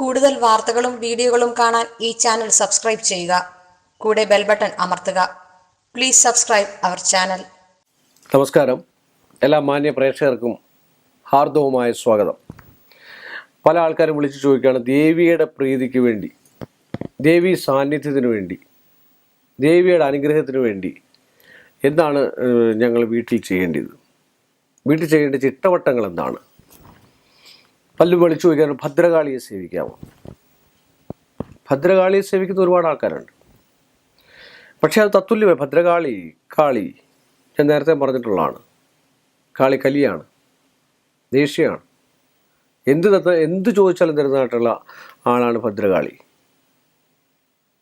കൂടുതൽ വാർത്തകളും വീഡിയോകളും കാണാൻ ഈ ചാനൽ സബ്സ്ക്രൈബ് ചെയ്യുക. കൂടെ ബെൽ ബട്ടൺ അമർത്തുക. Please subscribe our channel. നമസ്കാരം. എല്ലാ മാന്യ പ്രേക്ഷകർക്കും ഹാർദവുമായ സ്വാഗതം. പല ആൾക്കാരും വിളിച്ചു ചോദിക്കുകയാണ് ദേവിയുടെ പ്രീതിക്ക് വേണ്ടി ദേവി സാന്നിധ്യത്തിന് വേണ്ടി ദേവിയുടെ അനുഗ്രഹത്തിന് വേണ്ടി എന്താണ് ഞങ്ങൾ വീട്ടിൽ ചെയ്യേണ്ടത്? വീട്ടിൽ ചെയ്യേണ്ട ചിട്ടവട്ടങ്ങൾ എന്താണ്? പലരും വിളിച്ചു വയ്ക്കാനും ഭദ്രകാളിയെ സേവിക്കാമോ? ഭദ്രകാളിയെ സേവിക്കുന്ന ഒരുപാട് ആൾക്കാരുണ്ട്. പക്ഷേ അത് തത്തുല്യമേ ഭദ്രകാളി കാളി ഞാൻ നേരത്തെ പറഞ്ഞിട്ടുള്ളതാണ്. കാളി കലിയാണ് ദേഷ്യമാണ്. എന്ത് തത്ത എന്ത് ചോദിച്ചാലും തരുന്നതായിട്ടുള്ള ആളാണ് ഭദ്രകാളി.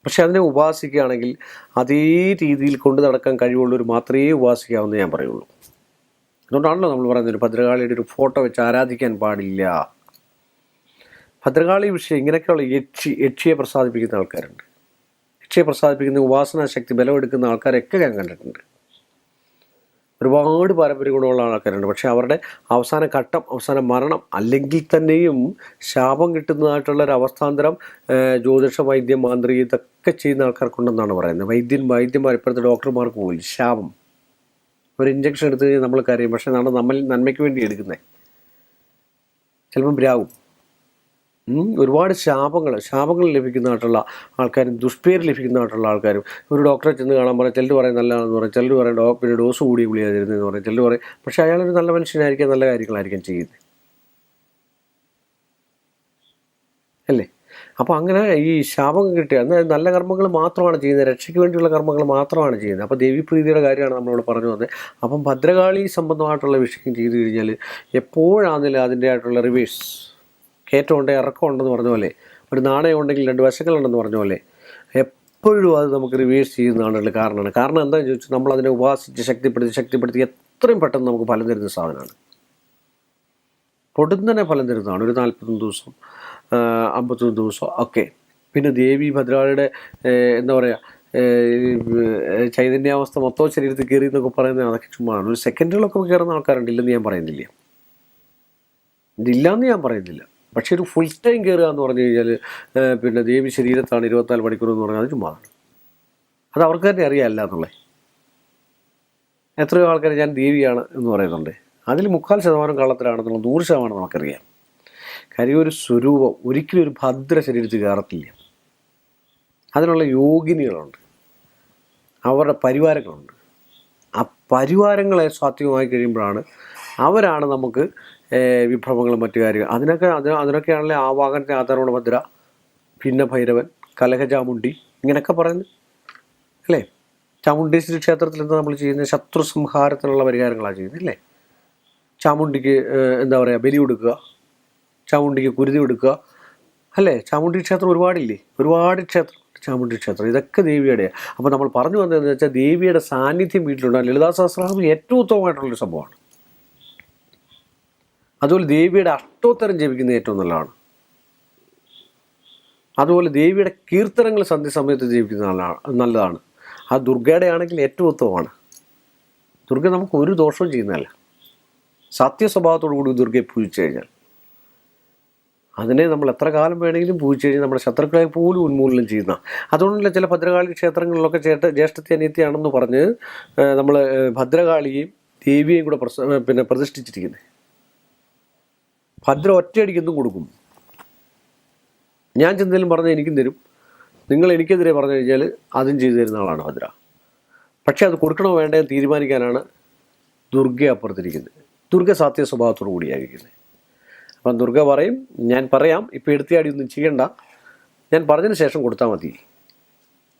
പക്ഷെ അതിനെ ഉപാസിക്കുകയാണെങ്കിൽ അതേ രീതിയിൽ കൊണ്ടു നടക്കാൻ കഴിവുള്ളവർ മാത്രമേ ഉപാസിക്കാവുന്ന ഞാൻ പറയുള്ളൂ. അതുകൊണ്ടാണല്ലോ നമ്മൾ പറയുന്നത് ഭദ്രകാളിയുടെ ഒരു ഫോട്ടോ വെച്ച് ആരാധിക്കാൻ പാടില്ല. ഭദ്രകാളി വിഷയം ഇങ്ങനെയൊക്കെയുള്ള യക്ഷി യക്ഷിയെ പ്രസാദിപ്പിക്കുന്ന ആൾക്കാരുണ്ട്. യക്ഷിയെ പ്രസാദിപ്പിക്കുന്ന ഉപാസന ശക്തി ബലമെടുക്കുന്ന ആൾക്കാരൊക്കെ ഞാൻ കണ്ടിട്ടുണ്ട്. ഒരുപാട് പാരമ്പര്യ ഗുണമുള്ള ആൾക്കാരുണ്ട്. പക്ഷേ അവരുടെ അവസാന ഘട്ടം അവസാന മരണം അല്ലെങ്കിൽ തന്നെയും ശാപം കിട്ടുന്നതായിട്ടുള്ള ഒരു അവസ്ഥാന്തരം ജ്യോതിഷ വൈദ്യം മാന്ത്രിക ഇതൊക്കെ ചെയ്യുന്ന ആൾക്കാർക്കുണ്ടെന്നാണ് പറയുന്നത്. വൈദ്യൻ വൈദ്യന്മാർ ഇപ്പോഴത്തെ ഡോക്ടർമാർക്ക് പോലും ശാപം. ഒരു ഇഞ്ചക്ഷൻ എടുത്ത് കഴിഞ്ഞാൽ നമ്മൾ കരയും. പക്ഷേ നമ്മൾ നമ്മൾ നന്മയ്ക്ക് വേണ്ടി എടുക്കുന്നത് ചിലപ്പം ഭ്രാവും. ഉം, ഒരുപാട് ശാപങ്ങൾ ശാപങ്ങൾ ലഭിക്കുന്നതായിട്ടുള്ള ആൾക്കാരും ദുഷ്പേര് ലഭിക്കുന്നതായിട്ടുള്ള ആൾക്കാരും. ഒരു ഡോക്ടറെ ചെന്ന് കാണാൻ പറയും ചിലർ പറയും നല്ലതാണെന്ന് പറയും. ചിലർ പറയും ഡോ പിന്നെ ഡോസ് കൂടി ഗുളിക തരുന്നതെന്ന് പറയും. ചിലർ പറയും പക്ഷേ അയാളൊരു നല്ല മനുഷ്യനായിരിക്കും നല്ല കാര്യങ്ങളായിരിക്കും ചെയ്യുന്നത്. അല്ലേ? അപ്പോൾ അങ്ങനെ ഈ ശാപം കിട്ടിയ എന്നാൽ നല്ല കർമ്മങ്ങൾ മാത്രമാണ് ചെയ്യുന്നത്. രക്ഷയ്ക്ക് വേണ്ടിയുള്ള കർമ്മങ്ങൾ മാത്രമാണ് ചെയ്യുന്നത്. അപ്പോൾ ദേവീപ്രീതിയുടെ കാര്യമാണ് നമ്മളോട് പറഞ്ഞു വന്നത്. അപ്പം ഭദ്രകാളി സംബന്ധമായിട്ടുള്ള വിഷയം ചെയ്തു കഴിഞ്ഞാൽ എപ്പോഴാണെന്നില്ല അതിന്റെ ആയിട്ടുള്ള റിവേഴ്സ് കയറ്റമുണ്ട് ഇറക്കമുണ്ടെന്ന് പറഞ്ഞ പോലെ ഒരു നാണയം ഉണ്ടെങ്കിൽ രണ്ട് വശങ്ങളുണ്ടെന്ന് പറഞ്ഞ പോലെ എപ്പോഴും അത് നമുക്ക് റിവേഴ്സ് ചെയ്യുന്നതാണ് കാരണമാണ്. കാരണം എന്താണെന്ന് ചോദിച്ചാൽ നമ്മൾ അതിനെ ഉപാസിച്ച് ശക്തിപ്പെടുത്തി ശക്തിപ്പെടുത്തി എത്രയും പെട്ടെന്ന് നമുക്ക് ഫലം തരുന്ന സാധനമാണ്. പൊടുന്നനെ ഫലം തരുന്നതാണ്. ഒരു നാൽപ്പത്തൊന്ന് ദിവസം അമ്പത്തൊന്ന് ദിവസം ഒക്കെ. പിന്നെ ദേവി ഭദ്രാളിയുടെ എന്താ പറയുക ചൈതന്യാവസ്ഥ മൊത്തം ശരീരത്തിൽ കയറി എന്നൊക്കെ പറയുന്നത് അതൊക്കെ ചുമ്മാണ് ഒരു സെക്കൻഡുകളൊക്കെ കയറുന്ന ആൾക്കാരുണ്ട് ഇല്ലെന്ന് ഞാൻ പറയുന്നില്ല. ഇതില്ലാന്ന് ഞാൻ പറയുന്നില്ല. പക്ഷേ ഒരു ഫുൾ ടൈം കയറുക എന്ന് പറഞ്ഞു കഴിഞ്ഞാൽ പിന്നെ ദേവി ശരീരത്താണ് ഇരുപത്തിനാല് മണിക്കൂർ എന്ന് പറഞ്ഞാൽ അത് ചുമ്മാ. അത് അവർക്ക് തന്നെ അറിയാമല്ല എന്നുള്ളത് എത്രയോ ആൾക്കാർ ഞാൻ ദേവിയാണ് എന്ന് പറയുന്നുണ്ട്. അതിൽ മുക്കാൽ ശതമാനം കള്ളത്തിലാണെന്നുള്ള നൂറ് ശതമാനം നമുക്കറിയാം. കാര്യം ഒരു സ്വരൂപം ഒരിക്കലും ഒരു ഭദ്ര ശരീരത്തിൽ കയറത്തില്ല. അതിനുള്ള യോഗിനികളുണ്ട് അവരുടെ പരിവാരങ്ങളുണ്ട്. ആ പരിവാരങ്ങളെ സ്വാത്വികമായി കഴിയുമ്പോഴാണ് അവരാണ് നമുക്ക് വിഭവങ്ങളും മറ്റു കാര്യങ്ങൾ അതിനൊക്കെ അതിന് അതിനൊക്കെയാണല്ലേ ആവാഹനത്തെ ആധാരമാണ് ഭദ്ര പിന്നെ ഭൈരവൻ കലഹചാമുണ്ടി ഇങ്ങനെയൊക്കെ പറയുന്നത്. അല്ലേ? ചാമുണ്ടീശ്വരി ക്ഷേത്രത്തിൽ എന്താ നമ്മൾ ചെയ്യുന്നത്? ശത്രു സംഹാരത്തിനുള്ള പരിഹാരങ്ങളാണ് ചെയ്യുന്നത് അല്ലേ? ചാമുണ്ടിക്ക് എന്താ പറയുക ബലി കൊടുക്കുക ചാമുണ്ടിക്ക് കുരുതി കൊടുക്കുക അല്ലേ? ചാമുണ്ടി ക്ഷേത്രം ഒരുപാടില്ലേ? ഒരുപാട് ക്ഷേത്രം ചാമുണ്ടി ക്ഷേത്രം. ഇതൊക്കെ ദേവിയുടെ. അപ്പോൾ നമ്മൾ പറഞ്ഞു വന്നതെന്ന് വെച്ചാൽ ദേവിയുടെ സാന്നിധ്യം വീട്ടിലുണ്ടാകും ലളിതാ സഹസ്രനാമം ഏറ്റവും ഉത്തമമായിട്ടുള്ളൊരു സംഭവമാണ്. അതുപോലെ ദേവിയുടെ അഷ്ടോത്തരം ജപിക്കുന്നത് ഏറ്റവും നല്ലതാണ്. അതുപോലെ ദേവിയുടെ കീർത്തനങ്ങൾ സന്ധ്യസമയത്ത് ജീവിക്കുന്നത് നല്ലതാണ് നല്ലതാണ്. ആ ദുർഗയുടെ ആണെങ്കിൽ ഏറ്റവും ഉത്തമമാണ്. ദുർഗ നമുക്ക് ഒരു ദോഷവും ചെയ്യുന്നതല്ല. സത്യസ്വഭാവത്തോടു കൂടി ദുർഗയെ പൂജിച്ചു കഴിഞ്ഞാൽ. അതിനെ നമ്മൾ എത്ര കാലം വേണമെങ്കിലും പൂജിച്ചു കഴിഞ്ഞാൽ നമ്മുടെ ശത്രുക്കളെ പോലും ഉന്മൂലനം ചെയ്യുന്ന. അതുകൊണ്ടല്ല ചില ഭദ്രകാളി ക്ഷേത്രങ്ങളിലൊക്കെ ചേട്ട ജ്യേഷ്ഠത്തെ അനിയത്തിയാണെന്ന് പറഞ്ഞ് നമ്മൾ ഭദ്രകാളിയെയും ദേവിയെയും കൂടെ പ്രസ പിന്നെ പ്രതിഷ്ഠിച്ചിരിക്കുന്നത് ഭദ്ര ഒറ്റയടിക്കൊന്നും കൊടുക്കും. ഞാൻ ചെന്നെങ്കിലും പറഞ്ഞാൽ എനിക്കും തരും. നിങ്ങൾ എനിക്കെതിരെ പറഞ്ഞു കഴിഞ്ഞാൽ അതും ചെയ്തു തരുന്ന ആളാണ് ഭദ്ര. പക്ഷേ അത് കൊടുക്കണോ വേണ്ടേ തീരുമാനിക്കാനാണ് ദുർഗ അപ്പുറത്തിരിക്കുന്നത്. ദുർഗ സാത്യ സ്വഭാവത്തോടു കൂടിയായിരിക്കുന്നത്. അപ്പം ദുർഗ പറയും ഞാൻ പറയാം ഇപ്പോൾ എടുത്തിയാടി ഒന്നും ചെയ്യണ്ട. ഞാൻ പറഞ്ഞതിന് ശേഷം കൊടുത്താൽ മതി.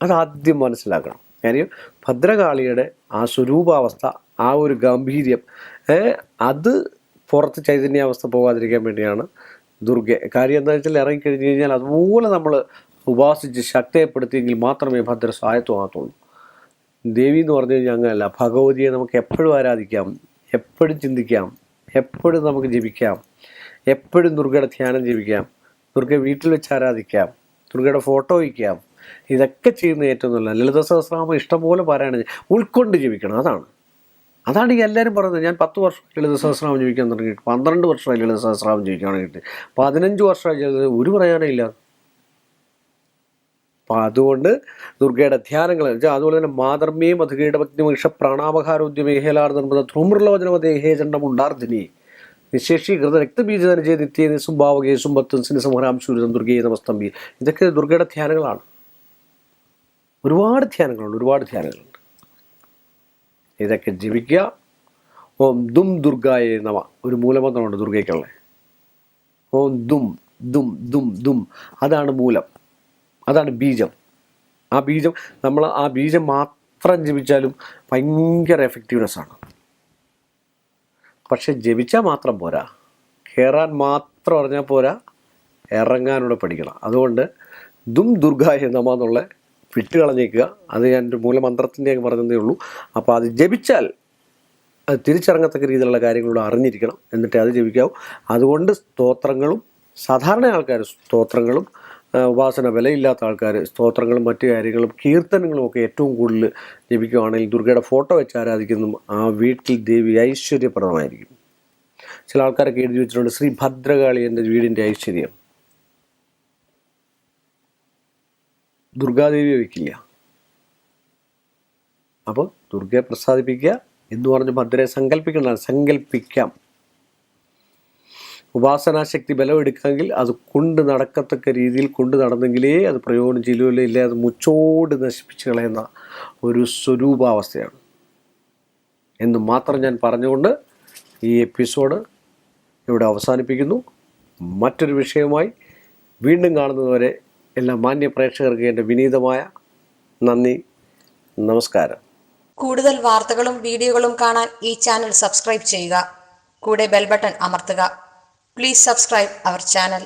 അതാദ്യം മനസ്സിലാക്കണം. കാര്യം ഭദ്രകാളിയുടെ ആ സ്വരൂപാവസ്ഥ ആ ഒരു ഗാംഭീര്യം അത് പുറത്ത് ചൈതന്യാവസ്ഥ പോകാതിരിക്കാൻ വേണ്ടിയാണ് ദുർഗ. കാര്യം എന്താ വെച്ചാൽ ഇറങ്ങിക്കഴിഞ്ഞ് കഴിഞ്ഞാൽ അതുപോലെ നമ്മൾ ഉപാസിച്ച് ശക്തിപ്പെടുത്തിയെങ്കിൽ മാത്രമേ ഭദ്ര സഹായത്വമാകത്തുള്ളൂ ദേവി എന്ന് പറഞ്ഞു കഴിഞ്ഞാൽ അങ്ങനെയല്ല ഭഗവതിയെ നമുക്ക് എപ്പോഴും ആരാധിക്കാം. എപ്പോഴും ചിന്തിക്കാം. എപ്പോഴും നമുക്ക് ജപിക്കാം. എപ്പോഴും ദുർഗയുടെ ധ്യാനം ജപിക്കാം. ദുർഗ വീട്ടിൽ വെച്ച് ആരാധിക്കാം. ദുർഗയുടെ ഫോട്ടോ വയ്ക്കാം. ഇതൊക്കെ ചെയ്യുന്ന ഏറ്റവും നല്ല ലളിത സഹസ്രാമം ഇഷ്ടംപോലെ പാരായണം ഉൾക്കൊണ്ട് ജീവിക്കണം അതാണ്. അതാണ് ഈ എല്ലാവരും പറയുന്നത്. ഞാൻ പത്ത് വർഷം ലളിത സഹസ്രാമം ജീവിക്കാൻ തുടങ്ങിയിട്ട് പന്ത്രണ്ട് വർഷമായി ലളിത സഹസ്രാമം ജീവിക്കാൻ തുടങ്ങിയിട്ട് പതിനഞ്ച് വർഷമായി ഒരു പറയാനേ ഇല്ല അപ്പം അതുകൊണ്ട് ദുർഗയുടെ ധ്യാനങ്ങൾ വെച്ചാൽ അതുപോലെ തന്നെ മാതർമ്മിയും മധുകയുടെ ഭക്തി മേഖലാർ നിർമ്മത ധ്രുമൃലോചനമ ദേഹേചണ്ഡം ഉണ്ടാർദിനി നിശേഷീകൃത രക്തബീജന ചെയ്ത് നിത്യ നിസുംഭാവകേ സുംബത്തും സിനിസംഹരാം സൂര്യതം ദുർഗയെ നമസ്തംബി ഇതൊക്കെ ദുർഗയുടെ ധ്യാനങ്ങളാണ്. ഒരുപാട് ധ്യാനങ്ങളുണ്ട് ഒരുപാട് ധ്യാനങ്ങളുണ്ട്. ഇതൊക്കെ ജപിക്കുക ഓം ദും ദുർഗായ നമ. ഒരു മൂലമന്ത്രമുണ്ട് ദുർഗയ്ക്കുള്ള. ഓം ദും ദും ദും ദും. അതാണ് മൂലം. അതാണ് ബീജം. ആ ബീജം നമ്മൾ ആ ബീജം മാത്രം ജപിച്ചാലും ഭയങ്കര എഫക്റ്റീവ്നെസ് ആണ്. പക്ഷെ ജപിച്ചാൽ മാത്രം പോരാ. കയറാൻ മാത്രം അറിഞ്ഞാൽ പോരാ. ഇറങ്ങാനൂടെ പഠിക്കണം. അതുകൊണ്ട് ദും ദുർഗായ നമ എന്നുള്ള വിട്ട് കളഞ്ഞേക്കുക അത് ഞാൻ ഒരു മൂലമന്ത്രത്തിന്റെ പറഞ്ഞതേ ഉള്ളൂ. അപ്പോൾ അത് ജപിച്ചാൽ അത് തിരിച്ചിറങ്ങത്തക്ക രീതിയിലുള്ള കാര്യങ്ങളോട് അറിഞ്ഞിരിക്കണം. എന്നിട്ട് അത് ജപിക്കാവും. അതുകൊണ്ട് സ്തോത്രങ്ങളും സാധാരണ ആൾക്കാർ സ്തോത്രങ്ങളും ഉപാസന വിലയില്ലാത്ത ആൾക്കാർ സ്തോത്രങ്ങളും മറ്റു കാര്യങ്ങളും കീർത്തനങ്ങളും ഒക്കെ ഏറ്റവും കൂടുതൽ ജപിക്കുകയാണെങ്കിൽ ദുർഗയുടെ ഫോട്ടോ വെച്ച് ആരാധിക്കുന്നതും ആ വീട്ടിൽ ദേവി ഐശ്വര്യപ്രദമായിരിക്കും. ചില ആൾക്കാരൊക്കെ എഴുതി വെച്ചിട്ടുണ്ട് ശ്രീ ഭദ്രകാളി എന്റെ വീടിന്റെ ഐശ്വര്യം. ദുർഗാദേവിയെ വയ്ക്കില്ല. അപ്പോൾ ദുർഗയെ പ്രസാദിപ്പിക്കുക എന്ന് പറഞ്ഞ് ഭദ്രയെ സങ്കല്പിക്കേണ്ടതാണ് സങ്കല്പിക്കാം ഉപാസനാശക്തി ബലമെടുക്കാമെങ്കിൽ അത് കൊണ്ട് നടക്കത്തക്ക രീതിയിൽ കൊണ്ട് നടന്നെങ്കിലേ അത് പ്രയോജനം ചെയ്യുമല്ലോ ഇല്ലേ അത് മുച്ചോട് നശിപ്പിച്ച് കളയുന്ന ഒരു സ്വരൂപാവസ്ഥയാണ്. എന്ന് മാത്രം ഞാൻ പറഞ്ഞുകൊണ്ട് ഈ എപ്പിസോഡ് ഇവിടെ അവസാനിപ്പിക്കുന്നു. മറ്റൊരു വിഷയവുമായി വീണ്ടും കാണുന്നതുവരെ എല്ലാ മാന്യ പ്രേക്ഷകർക്ക് എന്റെ വിനീതമായ നന്ദി നമസ്കാരം. കൂടുതൽ വാർത്തകളും വീഡിയോകളും കാണാൻ ഈ ചാനൽ സബ്സ്ക്രൈബ് ചെയ്യുക. കൂടെ ബെൽബട്ടൺ അമർത്തുക. Please subscribe our channel